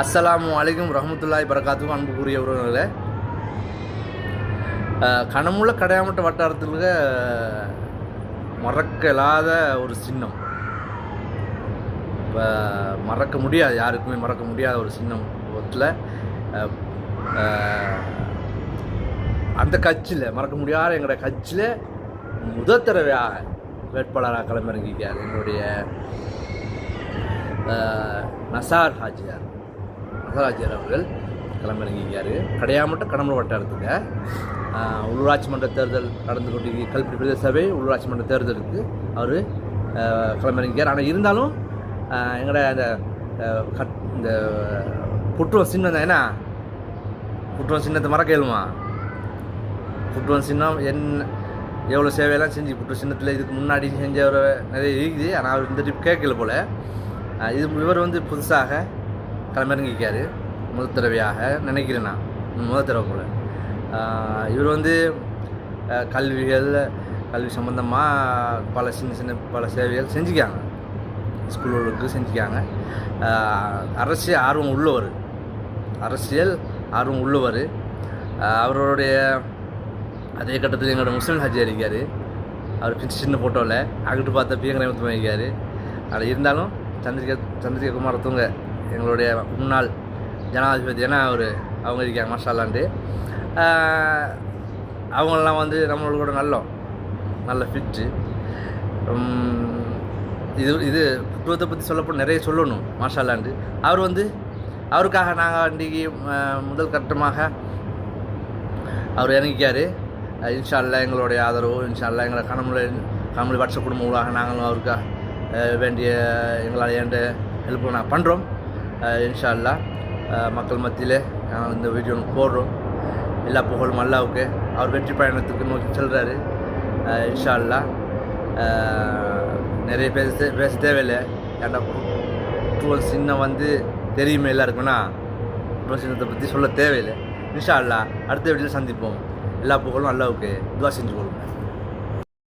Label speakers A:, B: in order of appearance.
A: அஸ்ஸலாமு அலைக்கும் ரஹமத்துல்லாய் பரகாத்துக்கும் அன்பு உறவுகளே. கனமுள்ள கடையாமட்ட வட்டாரத்தில் மறக்கலாத ஒரு சின்னம். இப்போ மறக்க முடியாது யாருக்குமே மறக்க முடியாத ஒரு சின்னம் ஒத்தில் அந்த கட்சியில் மறக்க முடியாத எங்களோட கட்சியில் முதல் தடவையாக வேட்பாளராக களமிறங்கிக்கார் என்னுடைய நசார் ஹாஜியார். மகராஜர் அவர்கள் களமிறங்கிக்கார் கடையாமட்ட கடம்பூர் வட்டாரத்துக்கு உள்ளூராட்சி மன்ற தேர்தல் நடந்து கொண்டு கல்வி பிரதேச சபை உள்ளூராட்சி மன்ற தேர்தலுக்கு அவர் களமிறங்கிக்கார் ஆனால் இருந்தாலும் அஹ், எங்களோட அந்த கட் இந்த புற்றுவம் சின்னம் தான். என்ன புற்றுவம் சின்னத்தை மறக்க இயலுமா? புற்றுவம் சின்னம் என்ன எவ்வளோ சேவையெல்லாம் செஞ்சு புற்று சின்னத்தில் இதுக்கு முன்னாடி செஞ்ச நிறைய இருக்குது. ஆனால் அவர் இந்த டிப் கேட்கல போல். இது இவர் வந்து புதுசாக களமிறங்கிக்கார் முதல் தடவையாக நினைக்கிறேன் நான். முதல் தடவை போல். இவர் வந்து கல்விகள் கல்வி சம்மந்தமாக பல சின்ன சின்ன பல சேவைகள் செஞ்சுக்காங்க ஸ்கூல்களுக்கு செஞ்சுக்காங்க அரசியல் ஆர்வம் உள்ளவர். அரசியல் ஆர்வம் உள்ளவர். அவருடைய அதே கட்டத்தில் எங்களோட முஸ்லீம் ஹஜ்ஜி இருக்கார் அவர் பின் சின்ன ஃபோட்டோவில் அங்கிட்டு பார்த்த பிரியங்கரை வைக்கார் அதில் இருந்தாலும் சந்திரிகா சந்திரிகா குமாரத்துவங்க எங்களுடைய முன்னாள் ஜனாதிபதி அவர் அவங்க இருக்காங்க மாஷாலான்ட்டு அவங்களெலாம் வந்து நம்மளோட நல்ல நல்ல ஃபிட்டு இது இது புத்துவத்தை பற்றி சொல்லப்போ நிறைய சொல்லணும் மாஷாலாண்டு அவர் வந்து அவருக்காக நாங்கள் இன்றைக்கி முதல் கட்டமாக அவர் இறங்கிக்கார். இன்ஷால்லா இன்ஷா எங்களுடைய ஆதரவு இன்ஷால்லா எங்களை கணமுறை கணமுறை வாட்ஸ்அப் குடும்ப ஊடாக நாங்களும் அவருக்காக வேண்டிய எங்களால் ஏண்ட ஹெல்ப் நாங்கள் பண்ணுறோம் இன்ஷால்லா மக்கள் மத்தியில் நாங்கள் இந்த வீடியோ போடுறோம். எல்லா புகழும் அல்லாவுக்கு. அவர் வெற்றி பயணத்துக்கு நோக்கி செல்கிறாரு இன்ஷால்லா நிறைய பேச பேச தேவையில்லை. ஏன்டா டுவெல் சின்னம் வந்து தெரியுமே எல்லாருக்குன்னா டுவெல் சின்னத்தை பற்றி சொல்ல தேவையில்லை. இன்ஷா அடுத்த வீட்டில் சந்திப்போம். எல்லா புகழும் அல்லாவுக்கு. துவா செஞ்சு கொள்ளுங்க